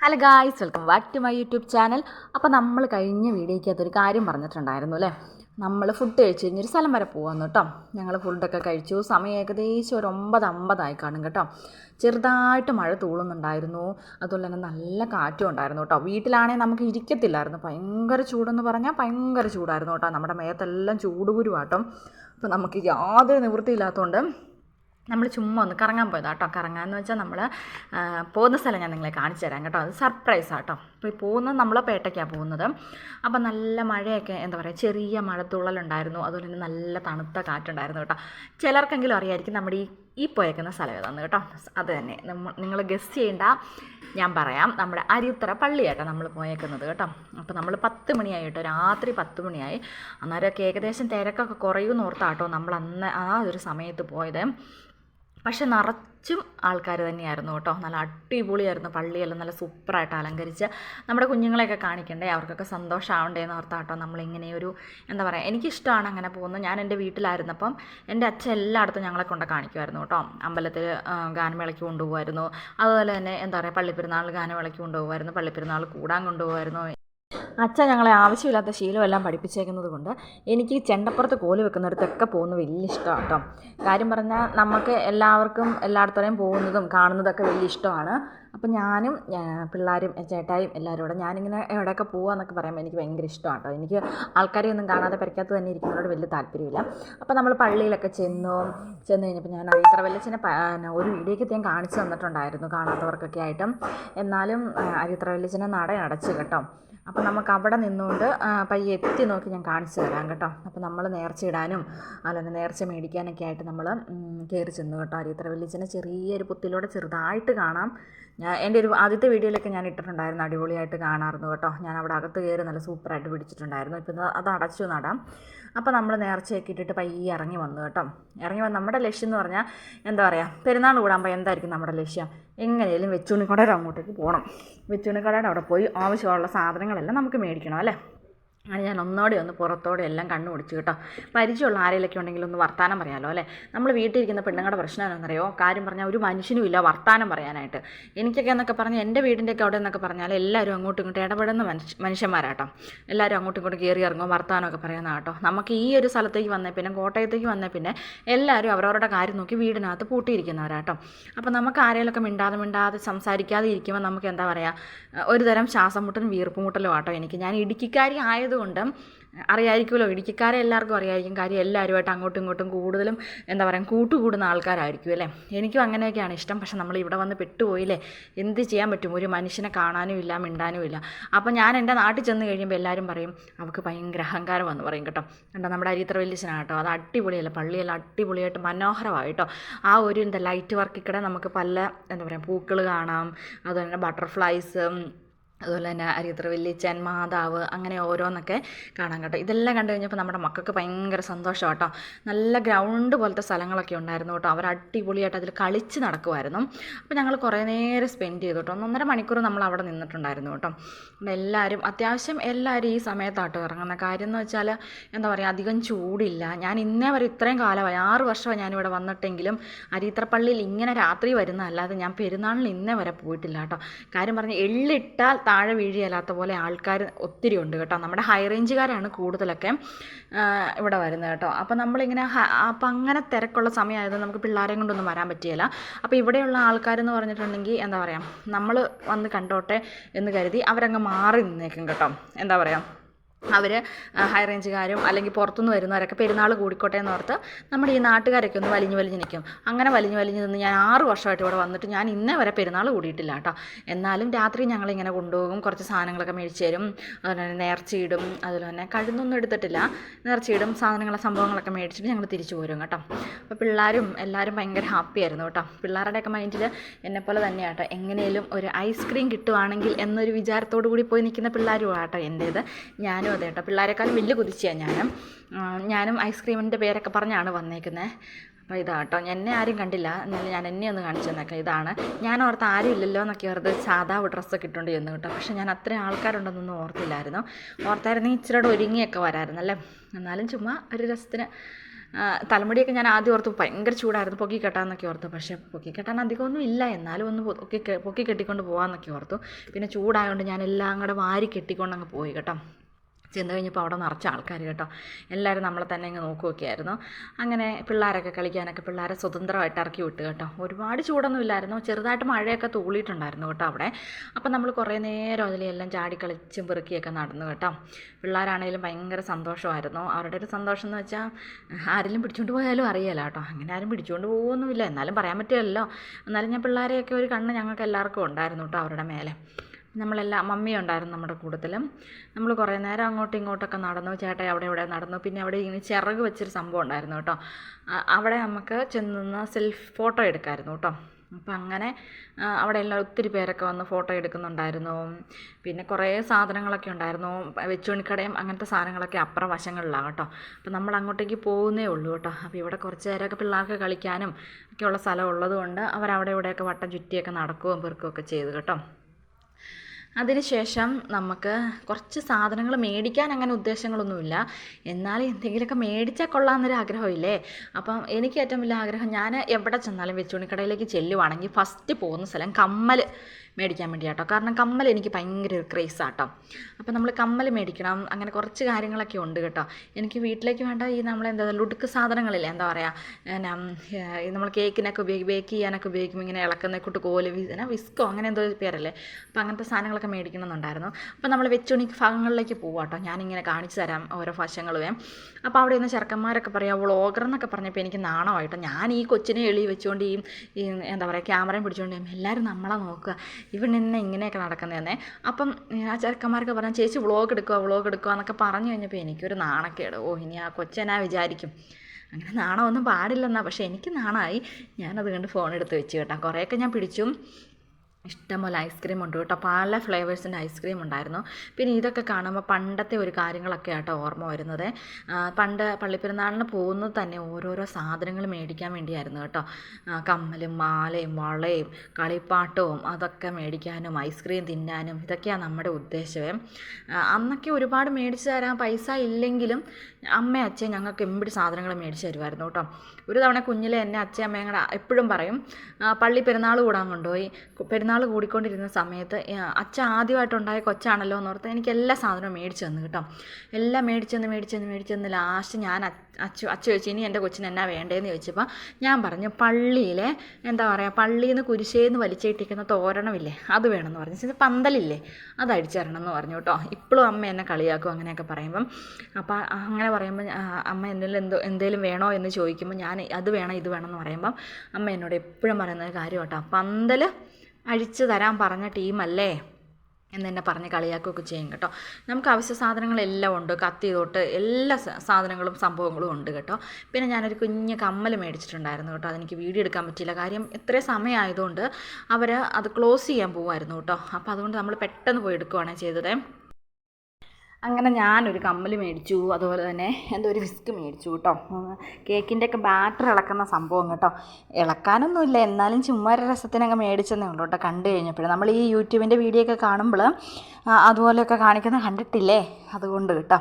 Hello guys welcome back to my YouTube channel അപ്പോൾ നമ്മൾ കഴിഞ്ഞ വീഡിയോയ്ക്കകത്ത് ഒരു കാര്യം പറഞ്ഞിട്ടുണ്ടായിരുന്നു അല്ലേ? നമ്മൾ ഫുഡ് കഴിച്ച് കഴിഞ്ഞൊരു സ്ഥലം വരെ പോകാമെന്ന് കേട്ടോ. ഞങ്ങൾ ഫുഡൊക്കെ കഴിച്ചു. സമയം ഏകദേശം ഒരു ഒമ്പത് അമ്പതായി കാണും കേട്ടോ. ചെറുതായിട്ട് മഴ തൂളുന്നുണ്ടായിരുന്നു. അതുപോലെ തന്നെ നല്ല കാറ്റും ഉണ്ടായിരുന്നു കേട്ടോ. വീട്ടിലാണെങ്കിൽ നമുക്ക് ഇരിക്കത്തില്ലായിരുന്നു. ഭയങ്കര ചൂടെന്ന് പറഞ്ഞാൽ ഭയങ്കര ചൂടായിരുന്നു കേട്ടോ. നമ്മുടെ മേത്തെല്ലാം ചൂടുപുരുവാട്ടം അപ്പോൾ നമുക്ക് യാതൊരു നിവൃത്തിയില്ലാത്തതുകൊണ്ട് നമ്മൾ ചുമ്മാ ഒന്ന് കറങ്ങാൻ പോയതാ കേട്ടോ. കറങ്ങാന്ന് വെച്ചാൽ നമ്മൾ പോകുന്ന സ്ഥലം ഞാൻ നിങ്ങളെ കാണിച്ചു തരാം കേട്ടോ. അത് സർപ്രൈസ് ആട്ടോ. അപ്പോൾ ഈ പോകുന്നത് നമ്മൾ പേട്ടയ്ക്കാണ് പോകുന്നത്. അപ്പോൾ നല്ല മഴയൊക്കെ എന്താ പറയുക ചെറിയ മഴത്തുള്ളലുണ്ടായിരുന്നു. അതുപോലെ തന്നെ നല്ല തണുത്ത കാറ്റുണ്ടായിരുന്നു കേട്ടോ. ചിലർക്കെങ്കിലും അറിയായിരിക്കും നമ്മുടെ ഈ ഈ പോയേക്കുന്ന സ്ഥലം ഏതാണ് കേട്ടോ. അത് തന്നെ. നമ്മൾ നിങ്ങൾ ഗസ്റ്റ് ചെയ്യേണ്ട. ഞാൻ പറയാം. നമ്മുടെ അരിയുത്തറ പള്ളിയായിട്ടോ നമ്മൾ പോയേക്കുന്നത് കേട്ടോ. അപ്പോൾ നമ്മൾ പത്ത് മണിയായി കേട്ടോ രാത്രി പത്ത് മണിയായി. അന്നേരമൊക്കെ ഏകദേശം തിരക്കൊക്കെ കുറയുമെന്ന് ഓർത്താട്ടോ നമ്മൾ അന്ന് ആ ഒരു സമയത്ത് പോയത്. പക്ഷെ നിറച്ചും ആൾക്കാർ തന്നെയായിരുന്നു കേട്ടോ. നല്ല അടിപൊളിയായിരുന്നു പള്ളിയെല്ലാം നല്ല സൂപ്പറായിട്ട് അലങ്കരിച്ച്. നമ്മുടെ കുഞ്ഞുങ്ങളെയൊക്കെ കാണിക്കണ്ടേ? അവർക്കൊക്കെ സന്തോഷമാവണ്ടേ എന്ന് ഓർത്താട്ടോ നമ്മളിങ്ങനെ ഒരു എന്താ പറയുക എനിക്കിഷ്ടമാണ് അങ്ങനെ പോകുന്നത്. ഞാൻ എന്റെ വീട്ടിലായിരുന്നപ്പം എന്റെ അച്ഛൻ എല്ലായിടത്തും ഞങ്ങളെ കൊണ്ട് കാണിക്കുമായിരുന്നു കേട്ടോ. അമ്പലത്തിൽ ഗാനമേളയ്ക്ക് കൊണ്ടുപോകുമായിരുന്നു. അതുപോലെ തന്നെ എന്താ പറയുക പള്ളിപ്പെരുന്നാൾ ഗാനമേളയ്ക്ക് കൊണ്ടുപോകുമായിരുന്നു. പള്ളിപ്പെരുന്നാൾ കൂടാൻ കൊണ്ടുപോകുമായിരുന്നു. അച്ഛൻ ഞങ്ങളെ ആവശ്യമില്ലാത്ത ശീലമെല്ലാം പഠിപ്പിച്ചേക്കുന്നത് കൊണ്ട് എനിക്ക് ചെണ്ടപ്പുറത്ത് കോൽ വെക്കുന്നിടത്തൊക്കെ പോകുന്നത് വലിയ ഇഷ്ടമാണ് കേട്ടോ. കാര്യം പറഞ്ഞാൽ നമുക്ക് എല്ലാവർക്കും എല്ലായിടത്തോടെയും പോകുന്നതും കാണുന്നതൊക്കെ വലിയ ഇഷ്ടമാണ്. അപ്പം ഞാനും പിള്ളേരും ചേട്ടായും എല്ലാവരും കൂടെ ഞാനിങ്ങനെ എവിടെയൊക്കെ പോകാമെന്നൊക്കെ പറയുമ്പോൾ എനിക്ക് ഭയങ്കര ഇഷ്ടമാണ് കേട്ടോ. എനിക്ക് ആൾക്കാരെ ഒന്നും കാണാതെ പരിക്കകത്ത് തന്നെ ഇരിക്കുന്നതിനോട് വലിയ താല്പര്യമില്ല. അപ്പം നമ്മൾ പള്ളിയിലൊക്കെ ചെന്നു. ചെന്ന് കഴിഞ്ഞപ്പോൾ ഞാൻ ഇത്ര വല്യച്ഛനെ ഒരു വീഡിയോയ്ക്ക് ഞാൻ കാണിച്ചു തന്നിട്ടുണ്ടായിരുന്നു കാണാത്തവർക്കൊക്കെ ആയിട്ടും. എന്നാലും അരിത്ര വല്യച്ഛനെ നട അടച്ചു കേട്ടോ. അപ്പോൾ നമുക്ക് അവിടെ നിന്നുകൊണ്ട് പയ്യെ എത്തി നോക്കി ഞാൻ കാണിച്ചു തരാം കേട്ടോ. അപ്പോൾ നമ്മൾ നേർച്ച ഇടാനും അല്ലെങ്കിൽ നേർച്ച മേടിക്കാനൊക്കെ ആയിട്ട് നമ്മൾ കയറി ചെന്നു കേട്ടോ. വലിയ വെള്ളിച്ചനെ ചെറിയൊരു പുത്തിലൂടെ ചെറുതായിട്ട് കാണാം. ഞാൻ എന്റെ ഒരു ആദ്യത്തെ വീഡിയോയിലൊക്കെ ഞാൻ ഇട്ടിട്ടുണ്ടായിരുന്നു അടിപൊളിയായിട്ട് കാണാമായിരുന്നു കേട്ടോ. ഞാൻ അവിടെ അകത്ത് കയറി നല്ല സൂപ്പറായിട്ട് പിടിച്ചിട്ടുണ്ടായിരുന്നു. ഇപ്പം അത് അടച്ചു നടാം. അപ്പോൾ നമ്മൾ നേർച്ചയൊക്കെ ഇട്ടിട്ട് പയ്യെ ഇറങ്ങി വന്നു കേട്ടോ. ഇറങ്ങി വന്ന് നമ്മുടെ ലക്ഷ്യം എന്ന് പറഞ്ഞാൽ എന്താ പറയുക പെരുന്നാൾ കൂടാകുമ്പോൾ എന്തായിരിക്കും നമ്മുടെ ലക്ഷ്യം? എങ്ങനെയും വെച്ചുണിക്കടയുടെ അങ്ങോട്ടേക്ക് പോകണം വെച്ചുണിക്കടയുടെ അവിടെ പോയി ആവശ്യമുള്ള സാധനങ്ങളെല്ലാം നമുക്ക് മേടിക്കണം അല്ലേ? അങ്ങനെ ഞാൻ ഒന്നോടെ ഒന്ന് പുറത്തോടെ എല്ലാം കണ്ണു പിടിച്ചു കേട്ടോ. പരിചയമുള്ള ആരെങ്കിലൊക്കെ ഉണ്ടെങ്കിൽ ഒന്ന് വർത്താനം പറയാമല്ലോ അല്ലേ? നമ്മൾ വീട്ടിലിരിക്കുന്ന പെണ്ണുങ്ങളുടെ പ്രശ്നം എന്താണെന്നറിയോ? കാര്യം പറഞ്ഞാൽ ഒരു മനുഷ്യനും ഇല്ല വർത്താനം പറയാനായിട്ട്. എനിക്കൊക്കെ എന്നൊക്കെ പറഞ്ഞാൽ എന്റെ വീടിന്റെയൊക്കെ അവിടെ എന്നൊക്കെ പറഞ്ഞാൽ എല്ലാവരും അങ്ങോട്ടും ഇങ്ങോട്ടും ഇടപെടുന്ന മനുഷ്യ മനുഷ്യന്മാരാട്ടോ. എല്ലാവരും അങ്ങോട്ടും ഇങ്ങോട്ടും കയറി ഇറങ്ങും വർത്താനമൊക്കെ പറയുന്ന കേട്ടോ. നമുക്ക് ഈ ഒരു സ്ഥലത്തേക്ക് വന്നേ പിന്നെ കോട്ടയത്തേക്ക് വന്നേ പിന്നെ എല്ലാവരും അവരവരുടെ കാര്യം നോക്കി വീടിനകത്ത് പൂട്ടിയിരിക്കുന്നവരാട്ടോ. അപ്പോൾ നമുക്ക് ആരെയൊക്കെ മിണ്ടാതെ മിണ്ടാതെ സംസാരിക്കാതെ ഇരിക്കുമ്പോൾ നമുക്ക് എന്താ പറയുക ഒരു തരം ശ്വാസം മുട്ടലും വീർപ്പ് മുട്ടലും ആട്ടോ എനിക്ക്. ഞാൻ ഇടുക്കിക്കാരി ആയത് കൊണ്ട് അറിയായിരിക്കുമല്ലോ. ഇടുക്കിക്കാരെ എല്ലാവർക്കും അറിയായിരിക്കും. കാര്യം എല്ലാവരുമായിട്ട് അങ്ങോട്ടും ഇങ്ങോട്ടും കൂടുതലും എന്താ പറയുക കൂട്ടുകൂടുന്ന ആൾക്കാരായിരിക്കും അല്ലേ? എനിക്കും അങ്ങനെയൊക്കെയാണ് ഇഷ്ടം. പക്ഷെ നമ്മൾ ഇവിടെ വന്ന് പെട്ടുപോയില്ലേ എന്ത് ചെയ്യാൻ പറ്റും? ഒരു മനുഷ്യനെ കാണാനും ഇല്ല മിണ്ടാനും ഇല്ല. അപ്പോൾ ഞാൻ എന്റെ നാട്ടിൽ ചെന്ന് കഴിയുമ്പോൾ എല്ലാവരും പറയും അവൾക്ക് ഭയങ്കര അഹങ്കാരം എന്ന് പറയും കേട്ടോ. കണ്ടോ നമ്മുടെ അരിത്ര വലിയച്ഛനാണ് കേട്ടോ. അത് അടിപൊളിയല്ല പള്ളിയെല്ലാം അടിപൊളിയായിട്ട് മനോഹരമായിട്ടോ. ആ ഒരു എന്താ ലൈറ്റ് വർക്കിൽ നമുക്ക് പല എന്താ പറയുക പൂക്കൾ കാണാം. അതുപോലെ ബട്ടർഫ്ലൈസ് അതുപോലെ തന്നെ അരിയത്ര വല്യച്ഛൻ മാതാവ് അങ്ങനെ ഓരോന്നൊക്കെ കാണാൻ കേട്ടോ. ഇതെല്ലാം കണ്ടു കഴിഞ്ഞപ്പോൾ നമ്മുടെ മക്കൾക്ക് ഭയങ്കര സന്തോഷം കേട്ടോ. നല്ല ഗ്രൗണ്ട് പോലത്തെ സ്ഥലങ്ങളൊക്കെ ഉണ്ടായിരുന്നു കേട്ടോ. അവർ അടിപൊളിയായിട്ട് അതിൽ കളിച്ച് നടക്കുമായിരുന്നു അപ്പോൾ ഞങ്ങൾ കുറേ നേരം സ്പെൻഡ് ചെയ്തു കേട്ടോ. ഒന്നൊന്നര മണിക്കൂർ നമ്മൾ അവിടെ നിന്നിട്ടുണ്ടായിരുന്നു കേട്ടോ. എല്ലാവരും അത്യാവശ്യം എല്ലാവരും ഈ സമയത്താട്ടോ ഇറങ്ങുന്ന. കാര്യം എന്ന് വെച്ചാൽ എന്താ പറയുക അധികം ചൂടില്ല. ഞാൻ ഇന്നേ വരെ ഇത്രയും കാലമായി ആറ് വർഷമായി ഞാനിവിടെ വന്നിട്ടെങ്കിലും അരിത്രപ്പള്ളിയിൽ ഇങ്ങനെ രാത്രി വരുന്ന അല്ലാതെ ഞാൻ പെരുന്നാളിൽ ഇന്നേ വരെ പോയിട്ടില്ല കേട്ടോ. കാര്യം പറഞ്ഞാൽ എള്ളിട്ടാൽ താഴെ വീഴിയല്ലാത്ത പോലെ ആൾക്കാർ ഒത്തിരി ഉണ്ട് കേട്ടോ. നമ്മുടെ ഹൈ റേഞ്ചുകാരാണ് കൂടുതലൊക്കെ ഇവിടെ വരുന്നത് കേട്ടോ. അപ്പോൾ നമ്മളിങ്ങനെ അപ്പം അങ്ങനെ തിരക്കുള്ള സമയമായത് നമുക്ക് പിള്ളേരെ കൊണ്ടൊന്നും വരാൻ പറ്റിയില്ല. അപ്പോൾ ഇവിടെയുള്ള ആൾക്കാരെന്ന് പറഞ്ഞിട്ടുണ്ടെങ്കിൽ എന്താ പറയുക നമ്മൾ വന്ന് കണ്ടോട്ടെ എന്ന് കരുതി അവരങ്ങ് മാറി നിന്നേക്കും കേട്ടോ. എന്താ പറയുക അവർ ഹൈ റേഞ്ചുകാരും അല്ലെങ്കിൽ പുറത്തുനിന്ന് വരുന്നവരൊക്കെ പെരുന്നാൾ കൂടിക്കോട്ടെ എന്ന് ഓർത്ത് നമ്മുടെ ഈ നാട്ടുകാരൊക്കെ ഒന്ന് വലിഞ്ഞു വലിഞ്ഞ് നിൽക്കും. അങ്ങനെ വലിഞ്ഞു വലിഞ്ഞ് നിന്ന് ഞാൻ ആറ് വർഷമായിട്ട് ഇവിടെ വന്നിട്ട് ഞാൻ ഇന്നേ വരെ പെരുന്നാൾ കൂടിയിട്ടില്ല കേട്ടോ. എന്നാലും രാത്രി ഞങ്ങളിങ്ങനെ കൊണ്ടുപോകും. കുറച്ച് സാധനങ്ങളൊക്കെ മേടിച്ച് തരും. അതുപോലെ തന്നെ നേർച്ചയിടും അതുപോലെ തന്നെ കഴുന്നൊന്നും എടുത്തിട്ടില്ല. നേർച്ചയിടും സാധനങ്ങളെ സംഭവങ്ങളൊക്കെ മേടിച്ചിട്ട് ഞങ്ങൾ തിരിച്ചു പോരും കേട്ടോ. അപ്പോൾ പിള്ളേരും എല്ലാവരും ഭയങ്കര ഹാപ്പി ആയിരുന്നു കേട്ടോ. പിള്ളേരുടെയൊക്കെ മൈൻഡിൽ എന്നെപ്പോലെ തന്നെയാണ് കേട്ടോ. എങ്ങനെയും ഒരു ഐസ്ക്രീം കിട്ടുവാണെങ്കിൽ എന്നൊരു വിചാരത്തോടു കൂടി പോയി നിൽക്കുന്ന പിള്ളേരുമാണ് കേട്ടോ എന്റേത്. ഞാനും അതെ കേട്ടോ. പിള്ളേരെക്കാളും വലിയ കുതിച്ചയാണ് ഞാനും. ഞാനും ഐസ്ക്രീമിന്റെ പേരൊക്കെ പറഞ്ഞാണ് വന്നേക്കുന്നത് അപ്പോൾ ഇതാ കേട്ടോ. എന്നെ ആരും കണ്ടില്ല. എന്നാലും ഞാൻ എന്നെ ഒന്ന് കാണിച്ചു തന്നേക്കാം. ഇതാണ്. ഞാൻ ഓർത്ത് ആരും ഇല്ലല്ലോ എന്നൊക്കെ ഓർത്ത് സാധാ ഡ്രസ്സൊക്കെ ഇട്ടുകൊണ്ട് ചെന്നു കേട്ടോ. പക്ഷേ ഞാൻ അത്രയും ആൾക്കാരുണ്ടെന്നൊന്നും ഓർത്തില്ലായിരുന്നു. ഓർത്തായിരുന്നെങ്കിൽ ഇച്ചിരിയുടെ ഒരുങ്ങിയൊക്കെ വരായിരുന്നു അല്ലേ? എന്നാലും ചുമ്മാ ഒരു രസത്തിന് തലമുടിയൊക്കെ ഞാൻ ആദ്യം ഓർത്ത് ഭയങ്കര ചൂടായിരുന്നു. പൊക്കി കെട്ടാന്നൊക്കെ ഓർത്തു. പക്ഷേ പൊക്കി കെട്ടാൻ അധികമൊന്നും ഇല്ല. എന്നാലും ഒന്ന് പൊക്കി പൊക്കി കെട്ടിക്കൊണ്ട് പോകാമെന്നൊക്കെ ഓർത്തു. പിന്നെ ചൂടായതുകൊണ്ട് ഞാൻ എല്ലാം കൂടെ വാരി കെട്ടിക്കൊണ്ട് അങ്ങ് പോയി കേട്ടോ. ചെന്ന് കഴിഞ്ഞപ്പോൾ അവിടെ നിറച്ച ആൾക്കാർ കേട്ടോ. എല്ലാവരും നമ്മളെ തന്നെ ഇങ്ങ് നോക്കുകയൊക്കെയായിരുന്നു അങ്ങനെ പിള്ളേരൊക്കെ കളിക്കാനൊക്കെ പിള്ളേരെ സ്വതന്ത്രമായിട്ട് ഇറക്കി വിട്ടു കേട്ടോ. ഒരുപാട് ചൂടൊന്നും ഇല്ലായിരുന്നു. ചെറുതായിട്ട് മഴയൊക്കെ തൂളിയിട്ടുണ്ടായിരുന്നു കേട്ടോ അവിടെ. അപ്പം നമ്മൾ കുറേ നേരം അതിലെല്ലാം ചാടി കളിച്ചും പെറുക്കിയൊക്കെ നടന്നു കേട്ടോ. പിള്ളേരാണെങ്കിലും ഭയങ്കര സന്തോഷമായിരുന്നു. അവരുടെ ഒരു സന്തോഷം എന്ന് വെച്ചാൽ ആരെങ്കിലും പിടിച്ചുകൊണ്ട് പോയാലും അറിയാലോ കേട്ടോ. അങ്ങനെ ആരും പിടിച്ചുകൊണ്ട് പോകുമൊന്നുമില്ല എന്നാലും പറയാൻ പറ്റുമല്ലോ. എന്നാലും ഞാൻ പിള്ളേരെയൊക്കെ ഒരു കണ്ണ് ഞങ്ങൾക്ക് എല്ലാവർക്കും ഉണ്ടായിരുന്നു കേട്ടോ അവരുടെ മേലെ. നമ്മളെല്ലാം മമ്മി ഉണ്ടായിരുന്നു നമ്മുടെ കൂട്ടത്തിലും. നമ്മൾ കുറേ നേരം അങ്ങോട്ടും ഇങ്ങോട്ടൊക്കെ നടന്നു. ചേട്ടൻ അവിടെ ഇവിടെ നടന്നു. പിന്നെ അവിടെ ഇങ്ങനെ ചിറക് വെച്ചൊരു സംഭവം ഉണ്ടായിരുന്നു കേട്ടോ. അവിടെ നമുക്ക് ചെന്ന് സെൽഫ് ഫോട്ടോ എടുക്കാമായിരുന്നു കേട്ടോ. അപ്പം അങ്ങനെ അവിടെ എല്ലാം ഒത്തിരി പേരൊക്കെ വന്ന് ഫോട്ടോ എടുക്കുന്നുണ്ടായിരുന്നു. പിന്നെ കുറേ സാധനങ്ങളൊക്കെ ഉണ്ടായിരുന്നു. വെച്ചുണിക്കടയും അങ്ങനത്തെ സാധനങ്ങളൊക്കെ അപ്പുറം വശങ്ങളിലാണ് കേട്ടോ. അപ്പം നമ്മൾ അങ്ങോട്ടേക്ക് പോകുന്നേ ഉള്ളൂ കേട്ടോ. അപ്പോൾ ഇവിടെ കുറച്ച് നേരമൊക്കെ പിള്ളേർക്ക് കളിക്കാനും ഒക്കെയുള്ള സ്ഥലം ഉള്ളതുകൊണ്ട് അവരവിടെ ഇവിടെയൊക്കെ വട്ടം ചുറ്റിയൊക്കെ നടക്കുകയും പെറുക്കുകയൊക്കെ ചെയ്തു കേട്ടോ. അതിനുശേഷം നമുക്ക് കുറച്ച് സാധനങ്ങൾ മേടിക്കാൻ അങ്ങനെ ഉദ്ദേശങ്ങളൊന്നുമില്ല. എന്നാലും എന്തെങ്കിലുമൊക്കെ മേടിച്ചാൽ കൊള്ളാമെന്നൊരു ആഗ്രഹമില്ലേ? അപ്പം എനിക്ക് ഏറ്റവും വലിയ ആഗ്രഹം ഞാൻ എവിടെ ചെന്നാലും വെച്ചുണിക്കടയിലേക്ക് ചെല്ലുവാണെങ്കിൽ ഫസ്റ്റ് പോകുന്ന സ്ഥലം കമ്മൽ മേടിക്കാൻ വേണ്ടിയാട്ടോ. കാരണം കമ്മൽ എനിക്ക് ഭയങ്കര ഒരു ക്രേസാട്ടോ. അപ്പോൾ നമ്മൾ കമ്മൽ മേടിക്കണം അങ്ങനെ കുറച്ച് കാര്യങ്ങളൊക്കെ ഉണ്ട് കേട്ടോ. എനിക്ക് വീട്ടിലേക്ക് വേണ്ട ഈ നമ്മൾ എന്താ ലുടുക്ക് സാധനങ്ങളില്ലേ എന്താ പറയുക നമ്മൾ കേക്കിനൊക്കെ ഉപയോഗിക്കും ബേക്ക് ചെയ്യാനൊക്കെ ഉപയോഗിക്കും ഇങ്ങനെ ഇളക്കുന്ന കൂട്ട് കോൽ വിസ്കോ അങ്ങനെ എന്തോ പേരല്ലേ? അപ്പോൾ അങ്ങനത്തെ സാധനങ്ങളൊക്കെ മേടിക്കണമെന്നുണ്ടായിരുന്നു. അപ്പോൾ നമ്മൾ വെച്ചുണിക്ക് ഭാഗങ്ങളിലേക്ക് പോവാട്ടോ. കേട്ടോ ഞാനിങ്ങനെ കാണിച്ചു തരാം ഓരോ വശങ്ങളുമേ അപ്പോൾ അവിടെ നിന്ന് ചെറുക്കന്മാരൊക്കെ പറയാം വ്ളോഗർ എന്നൊക്കെ പറഞ്ഞപ്പോൾ എനിക്ക് നാണമായിട്ടോ. ഞാൻ ഈ കൊച്ചിനെ എളി വെച്ചുകൊണ്ട് ഈ എന്താ പറയുക ക്യാമറയും പിടിച്ചുകൊണ്ട് എല്ലാവരും നമ്മളെ നോക്കുക. ഇവൻ എന്നെ ഇങ്ങനെയൊക്കെ നടക്കുന്നതെന്നേ. അപ്പം ആ ചെറുക്കന്മാരൊക്കെ പറഞ്ഞാൽ ചേച്ചി വ്ളോഗ് എടുക്കുക വ്ളോഗ് എടുക്കുക എന്നൊക്കെ പറഞ്ഞു കഴിഞ്ഞപ്പോൾ എനിക്കൊരു നാണക്കേട്. ഓ ഇനി ആ കൊച്ചനാ വിചാരിക്കും. അങ്ങനെ നാണമൊന്നും പാടില്ലെന്നാ പക്ഷേ എനിക്ക് നാണമായി ഞാനത് കണ്ട് ഫോൺ എടുത്ത് വെച്ച് കേട്ടോ. കുറേയൊക്കെ ഞാൻ പിടിച്ചു. ഇഷ്ടംപോലെ ഐസ്ക്രീം ഉണ്ട് കേട്ടോ. പല ഫ്ലേവേഴ്സിന്റെ ഐസ്ക്രീം ഉണ്ടായിരുന്നു. പിന്നെ ഇതൊക്കെ കാണുമ്പോൾ പണ്ടത്തെ ഒരു കാര്യങ്ങളൊക്കെ ആട്ടോ ഓർമ്മ വരുന്നത്. പണ്ട് പള്ളിപ്പെരുന്നാളിന് പോകുന്നത് തന്നെ ഓരോരോ സാധനങ്ങൾ മേടിക്കാൻ വേണ്ടിയായിരുന്നു കേട്ടോ. കമ്മലും മാലയും വളയും കളിപ്പാട്ടവും അതൊക്കെ മേടിക്കാനും ഐസ്ക്രീം തിന്നാനും ഇതൊക്കെയാണ് നമ്മുടെ ഉദ്ദേശമേ അന്നൊക്കെ ഒരുപാട് മേടിച്ച് തരാൻ പൈസ ഇല്ലെങ്കിലും അമ്മ അച്ഛൻ ഞങ്ങൾക്ക് എമ്പിടി സാധനങ്ങൾ മേടിച്ച് തരുമായിരുന്നു കേട്ടോ. ഒരു തവണ കുഞ്ഞിലെ എന്നെ അച്ഛൻ അമ്മയും കൂടെ എപ്പോഴും പറയും പള്ളി പെരുന്നാൾ കൂടാൻ കൊണ്ടുപോയി. കു- പെരുന്നാൾ കൂടിക്കൊണ്ടിരുന്ന സമയത്ത് അച്ഛൻ ആദ്യമായിട്ടുണ്ടായ കൊച്ചാണല്ലോ എന്ന് ഓർത്ത് എനിക്ക് എല്ലാ സാധനവും മേടിച്ച് തന്നു കേട്ടോ. എല്ലാം മേടിച്ചെന്ന് മേടിച്ചെന്ന് മേടിച്ചെന്ന് ലാസ്റ്റ് ഞാൻ അച്ഛ അച്ഛ ചോദിച്ചു ഇനി എന്റെ കൊച്ചിന് എന്നാ വേണ്ടതെന്ന് ചോദിച്ചപ്പോൾ ഞാൻ പറഞ്ഞു പള്ളിയിലെ എന്താ പറയുക പള്ളിയിൽ നിന്ന് കുരിശേന്ന് വലിച്ചിട്ടിരിക്കുന്ന തോരണമില്ലേ അത് വേണമെന്ന് പറഞ്ഞു. ഇത് പന്തലില്ലേ അത് അടിച്ചു എന്ന് പറഞ്ഞു കേട്ടോ. ഇപ്പോഴും അമ്മ എന്നെ കളിയാക്കും അങ്ങനെയൊക്കെ പറയുമ്പം. അപ്പം അങ്ങനെ പറയുമ്പോൾ അമ്മ എന്തെങ്കിലും എന്തോ എന്തെങ്കിലും വേണോ എന്ന് ചോദിക്കുമ്പോൾ ഞാൻ അത് വേണം ഇത് വേണം എന്ന് പറയുമ്പം അമ്മ എന്നോട് എപ്പോഴും പറയുന്ന ഒരു കാര്യം കേട്ടോ പന്തൽ അഴിച്ചു തരാൻ പറഞ്ഞ ടീമല്ലേ? എന്നെന്നെ പറഞ്ഞ് കളിയാക്കുകയൊക്കെ ചെയ്യും കേട്ടോ. നമുക്ക് ആവശ്യ സാധനങ്ങളെല്ലാം ഉണ്ട്. കത്തി തൊട്ട് എല്ലാ സാധനങ്ങളും സംഭവങ്ങളും ഉണ്ട് കേട്ടോ. പിന്നെ ഞാനൊരു കുഞ്ഞ് കമ്മൽ മേടിച്ചിട്ടുണ്ടായിരുന്നു കേട്ടോ. അതെനിക്ക് വീഡിയോ എടുക്കാൻ പറ്റിയില്ല. കാര്യം ഇത്രയും സമയമായതുകൊണ്ട് അവർ അത് ക്ലോസ് ചെയ്യാൻ പോകുമായിരുന്നു കേട്ടോ. അപ്പോൾ അതുകൊണ്ട് നമ്മൾ പെട്ടെന്ന് പോയി എടുക്കുകയാണ് ചെയ്തത്. അങ്ങനെ ഞാനൊരു കമ്മൽ മേടിച്ചു അതുപോലെ തന്നെ എന്തോ ഒരു വിസ്ക് മേടിച്ചു കേട്ടോ. കേക്കിന്റെ ഒക്കെ ബാറ്റർ ഇളക്കുന്ന സംഭവം കേട്ടോ. ഇളക്കാനൊന്നുമില്ല എന്നാലും ചുമ്മാ രസത്തിനൊക്കെ മേടിച്ചെന്നേ ഉള്ളൂ കേട്ടോ കണ്ടു കഴിഞ്ഞപ്പോൾ നമ്മൾ ഈ യൂട്യൂബിന്റെ വീഡിയോ ഒക്കെ കാണുമ്പോൾ അതുപോലെയൊക്കെ കാണിക്കുന്നത് കണ്ടിട്ടില്ലേ? അതുകൊണ്ട് കേട്ടോ.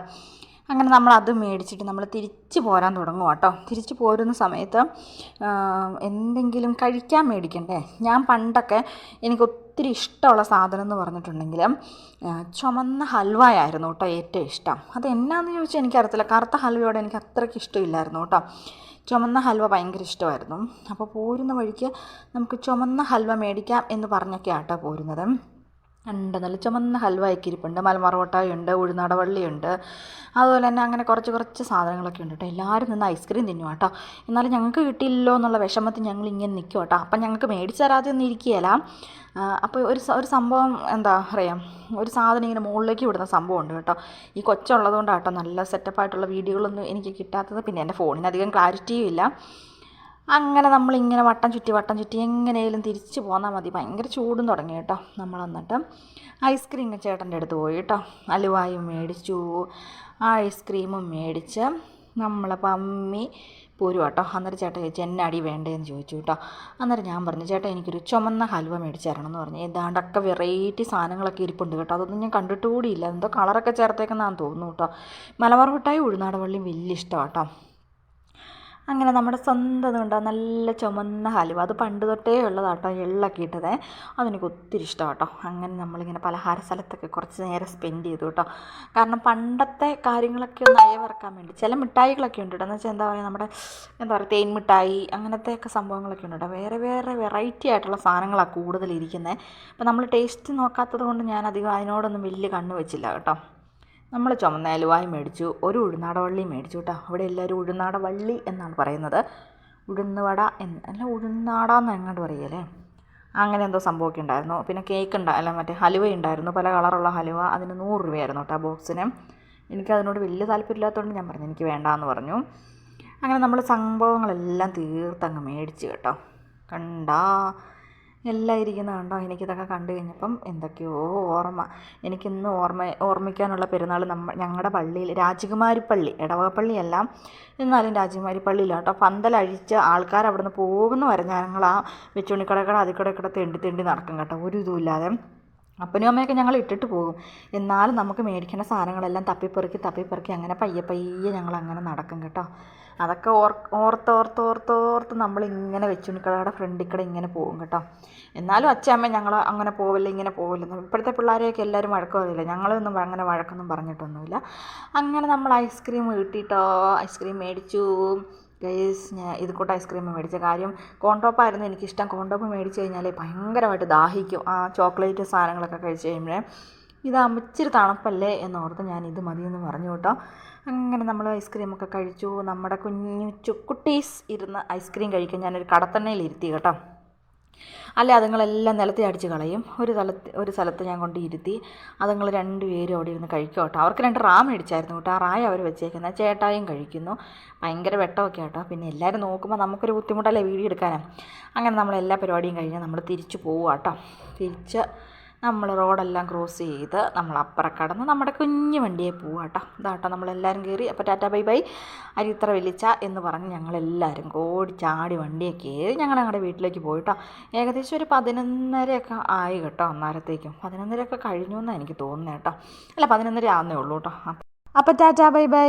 അങ്ങനെ നമ്മൾ അത് മേടിച്ചിട്ട് നമ്മൾ തിരിച്ച് പോരാൻ തുടങ്ങും കേട്ടോ തിരിച്ച് പോരുന്ന സമയത്ത് എന്തെങ്കിലും കഴിക്കാൻ മേടിക്കണ്ടേ? ഞാൻ പണ്ടൊക്കെ എനിക്ക് ഒത്തിരി ഇഷ്ടമുള്ള സാധനം എന്ന് പറഞ്ഞിട്ടുണ്ടെങ്കിൽ ചുമന്ന ഹൽവയായിരുന്നു കേട്ടോ ഏറ്റവും ഇഷ്ടം. അത് എന്നാന്ന് ചോദിച്ചാൽ എനിക്കറിയത്തില്ല. കറുത്ത ഹൽവയോട് എനിക്ക് അത്രയ്ക്ക് ഇഷ്ടമില്ലായിരുന്നു കേട്ടോ ചുമന്ന ഹൽവ ഭയങ്കര ഇഷ്ടമായിരുന്നു. അപ്പോൾ പോരുന്ന വഴിക്ക് നമുക്ക് ചുമന്ന ഹൽവ മേടിക്കാം എന്ന് പറഞ്ഞൊക്കെ ആട്ടോ പോരുന്നത്. ഉണ്ട്. നല്ല ചുമന്ന ഹൽവയൊക്കെ ഇരിപ്പുണ്ട് കൊട്ടായുണ്ട് ഉണ്ട് ഉഴുന്നടവള്ളിയുണ്ട്. അതുപോലെ തന്നെ അങ്ങനെ കുറച്ച് കുറച്ച് സാധനങ്ങളൊക്കെ ഉണ്ട് കേട്ടോ. എല്ലാവരും നിന്ന് ഐസ്ക്രീം തിന്നു കേട്ടോ. എന്നാലും ഞങ്ങൾക്ക് കിട്ടിയില്ലോ എന്നുള്ള വിഷമത്തിൽ ഞങ്ങൾ ഇങ്ങനെ നിൽക്കും കേട്ടോ. അപ്പം ഞങ്ങൾക്ക് മേടിച്ച് തരാതെ ഒന്നും ഇരിക്കുകയില്ല. അപ്പോൾ ഒരു ഒരു സംഭവം എന്താ പറയുക ഒരു സാധനം ഇങ്ങനെ മുകളിലേക്ക് വിടുന്ന സംഭവം ഉണ്ട് കേട്ടോ. ഈ കൊച്ചുള്ളതുകൊണ്ടാണ് കേട്ടോ നല്ല സെറ്റപ്പായിട്ടുള്ള വീഡിയോകളൊന്നും എനിക്ക് കിട്ടാത്തത്. പിന്നെ എന്റെ ഫോണിന് അധികം ക്ലാരിറ്റിയും ഇല്ല. അങ്ങനെ നമ്മളിങ്ങനെ വട്ടം ചുറ്റി വട്ടം ചുറ്റി എങ്ങനെയും തിരിച്ചു പോന്നാൽ മതി. ഭയങ്കര ചൂടും തുടങ്ങി കേട്ടോ നമ്മൾ എന്നിട്ട്. ഐസ്ക്രീം ചേട്ടന്റെ അടുത്ത് പോയി കേട്ടോ. അലുവായും മേടിച്ചു. ആ ഐസ്ക്രീമും മേടിച്ച് നമ്മളെ പമ്മി പോരും കേട്ടോ. അന്നേരം ചേട്ടൻ ചോദിച്ചു എന്നെ അടി വേണ്ടേന്ന് ചോദിച്ചു കേട്ടോ. അന്നേരം ഞാൻ പറഞ്ഞു ചേട്ടാ എനിക്കൊരു ചുമന്ന ഹൽവ മേടിച്ച് തരണം എന്ന് പറഞ്ഞു. ഏതാണ്ടൊക്കെ വെറൈറ്റി സാധനങ്ങളൊക്കെ ഇരിപ്പുണ്ട് കേട്ടോ. അതൊന്നും ഞാൻ കണ്ടിട്ട് കൂടിയില്ല എന്തോ കളറൊക്കെ ചേർത്തേക്കുന്നതാണെന്ന് തോന്നുന്നു കേട്ടോ. മലബാർ മിഠായി ഉഴുന്നാടവള്ളിയും വലിയ ഇഷ്ടമാണ് കേട്ടോ. അങ്ങനെ നമ്മുടെ സ്വന്തം കൊണ്ട് നല്ല ചുമന്ന ഹലുവ. അത് പണ്ട് തൊട്ടേ ഉള്ളതാട്ടോ എള്ളൊക്കെ ഇട്ടത്. അതെനിക്ക് ഒത്തിരി ഇഷ്ടമാണ് കേട്ടോ അങ്ങനെ നമ്മളിങ്ങനെ പലഹാര സ്ഥലത്തൊക്കെ കുറച്ച് നേരം സ്പെൻഡ് ചെയ്തു കേട്ടോ കാരണം പണ്ടത്തെ കാര്യങ്ങളൊക്കെ ഒന്ന് അയവിറക്കാൻ വേണ്ടി ചില മിഠായികളൊക്കെ ഉണ്ട് കേട്ടോ. എന്ന് വെച്ചാൽ എന്താ പറയുക നമ്മുടെ എന്താ പറയുക തേൻ മിഠായി അങ്ങനത്തെയൊക്കെ സംഭവങ്ങളൊക്കെ ഉണ്ട് കേട്ടോ. വേറെ വേറെ വെറൈറ്റി ആയിട്ടുള്ള സാധനങ്ങളാണ് കൂടുതൽ ഇരിക്കുന്നത് അപ്പോൾ നമ്മൾ ടേസ്റ്റ് നോക്കാത്തത് കൊണ്ട് ഞാൻ അധികം അതിനോടൊന്നും വലിയ കണ്ണ് വെച്ചില്ല കേട്ടോ. നമ്മൾ ചുമന്ന അലുവായി മേടിച്ചു ഒരു ഉഴുന്നാട വള്ളി മേടിച്ചു കേട്ടോ അവിടെ എല്ലാവരും ഉഴുന്നാട വള്ളി എന്നാണ് പറയുന്നത്. ഉഴുന്നുവട എന്ന് അല്ല ഉഴുന്നാട എന്ന് എങ്ങോട്ട് പറയല്ലേ? അങ്ങനെ എന്തോ സംഭവമൊക്കെ ഉണ്ടായിരുന്നു. പിന്നെ കേക്ക് ഉണ്ട് അല്ല മറ്റേ ഹലുവ ഉണ്ടായിരുന്നു പല കളറുള്ള ഹലുവ അതിന് നൂറ് രൂപയായിരുന്നു കേട്ടോ ബോക്സിന്. എനിക്കതിനോട് വലിയ താല്പര്യമില്ലാത്തതുകൊണ്ട് ഞാൻ പറഞ്ഞു എനിക്ക് വേണ്ടാന്ന് പറഞ്ഞു. അങ്ങനെ നമ്മൾ സംഭവങ്ങളെല്ലാം തീർത്തങ്ങ് മേടിച്ച് കേട്ടോ. കണ്ടാ എല്ലാം ഇരിക്കുന്ന കണ്ടോ? എനിക്കിതൊക്കെ കണ്ടു കഴിഞ്ഞപ്പം എന്തൊക്കെയോ ഓർമ്മ. എനിക്കിന്ന് ഓർമ്മ ഓർമ്മിക്കാനുള്ള പെരുന്നാൾ നമ്മ ഞങ്ങളുടെ പള്ളിയിൽ രാജകുമാരി പള്ളി ഇടവകപ്പള്ളിയല്ല എന്നാലും രാജകുമാരി പള്ളിയിലാണ് കേട്ടോ പന്തലഴിച്ച് ആൾക്കാർ അവിടെ നിന്ന് പോകുന്ന വരെ ഞങ്ങൾ ആ വെച്ചുണിക്കടക്കട അതിക്കടെ കൂടെ തെണ്ടി തെണ്ടി നടക്കും കേട്ടോ. ഒരു ഇതുമില്ലാതെ അപ്പനും അമ്മയൊക്കെ ഞങ്ങൾ ഇട്ടിട്ട് പോകും. എന്നാലും നമുക്ക് മേടിക്കേണ്ട സാധനങ്ങളെല്ലാം തപ്പിപ്പെറുക്കി തപ്പിപ്പെറുക്കി അങ്ങനെ പയ്യെ പയ്യെ ഞങ്ങൾ അങ്ങനെ നടക്കും കേട്ടോ. അതൊക്കെ ഓർ ഓർത്ത് ഓർത്ത് ഓർത്ത് ഓർത്ത് നമ്മളിങ്ങനെ വെച്ചുണിക്കടയുടെ ഫ്രണ്ടിൽ കൂടെ ഇങ്ങനെ പോകും കേട്ടോ. എന്നാലും അച്ഛമ്മ ഞങ്ങൾ അങ്ങനെ പോവില്ല ഇങ്ങനെ പോവില്ല. ഇപ്പോഴത്തെ പിള്ളേരെയൊക്കെ എല്ലാവരും വഴക്കമില്ല ഞങ്ങളൊന്നും അങ്ങനെ വഴക്കൊന്നും പറഞ്ഞിട്ടൊന്നുമില്ല. അങ്ങനെ നമ്മൾ ഐസ്ക്രീം കിട്ടിയിട്ടോ ഐസ്ക്രീം മേടിച്ചു. ഗൈസ് ഞാൻ ഇത് കൂട്ട് ഐസ്ക്രീം മേടിച്ച കാര്യം. കോണ്ടോപ്പായിരുന്നു എനിക്കിഷ്ടം. കോണ്ടോപ്പ് മേടിച്ച് കഴിഞ്ഞാൽ ഭയങ്കരമായിട്ട് ദാഹിക്കും. ആ ചോക്ലേറ്റ് സാധനങ്ങളൊക്കെ കഴിച്ച് കഴിയുമ്പോഴേ. ഇതാകുമ്പോൾ ഇച്ചിരി തണുപ്പല്ലേ എന്നോർത്ത് ഞാൻ ഇത് മതിയെന്ന് പറഞ്ഞു കേട്ടോ. അങ്ങനെ നമ്മൾ ഐസ്ക്രീമൊക്കെ കഴിച്ചു. നമ്മുടെ കുഞ്ഞു ചുക്കുട്ടീസ് ഇരുന്ന് ഐസ്ക്രീം കഴിക്കാൻ ഞാനൊരു കടത്തണ്ണയിൽ ഇരുത്തി കേട്ടോ. അല്ല അതുങ്ങളെല്ലാം നിലത്തി അടിച്ച് കളയും. ഒരു സ്ഥലത്ത് ഒരു സ്ഥലത്ത് ഞാൻ കൊണ്ട് ഇരുത്തി. അതുങ്ങൾ രണ്ടുപേരും അവിടെ ഇരുന്ന് കഴിക്കും കേട്ടോ. അവർക്ക് രണ്ട് റാം മേടിച്ചായിരുന്നു കേട്ടോ. ആ റായ അവർ വെച്ചേക്കുന്നത് ചേട്ടായും കഴിക്കുന്നു. ഭയങ്കര വെട്ടമൊക്കെ കേട്ടോ. പിന്നെ എല്ലാവരും നോക്കുമ്പോൾ നമുക്കൊരു ബുദ്ധിമുട്ടല്ലേ വീഡിയോ എടുക്കാനാണ് അങ്ങനെ നമ്മൾ എല്ലാ പരിപാടിയും കഴിഞ്ഞ് നമ്മൾ തിരിച്ചു പോവുക കേട്ടോ. തിരിച്ച് നമ്മൾ റോഡെല്ലാം ക്രോസ് ചെയ്ത് നമ്മൾ അപ്പുറം കടന്ന് നമ്മുടെ കുഞ്ഞു വണ്ടിയെ പോവുക കേട്ടോ ഇതാട്ടോ നമ്മളെല്ലാവരും കയറി അപ്പോൾ ടാറ്റ ബൈ ബൈ. അരിത്ര വലിച്ച എന്ന് പറഞ്ഞ് ഞങ്ങളെല്ലാവരും കോടി ചാടി വണ്ടിയെ കയറി ഞങ്ങൾ ഞങ്ങളുടെ വീട്ടിലേക്ക് പോയിട്ടോ ഏകദേശം ഒരു പതിനൊന്നരയൊക്കെ ആയി കേട്ടോ അന്നേരത്തേക്കും. പതിനൊന്നരയൊക്കെ കഴിഞ്ഞു എന്നാണ് എനിക്ക് തോന്നുന്നത് കേട്ടോ അല്ല പതിനൊന്നര ആവുന്നേ ഉള്ളൂ കേട്ടോ അപ്പോൾ ടാറ്റ ബൈ ബൈ.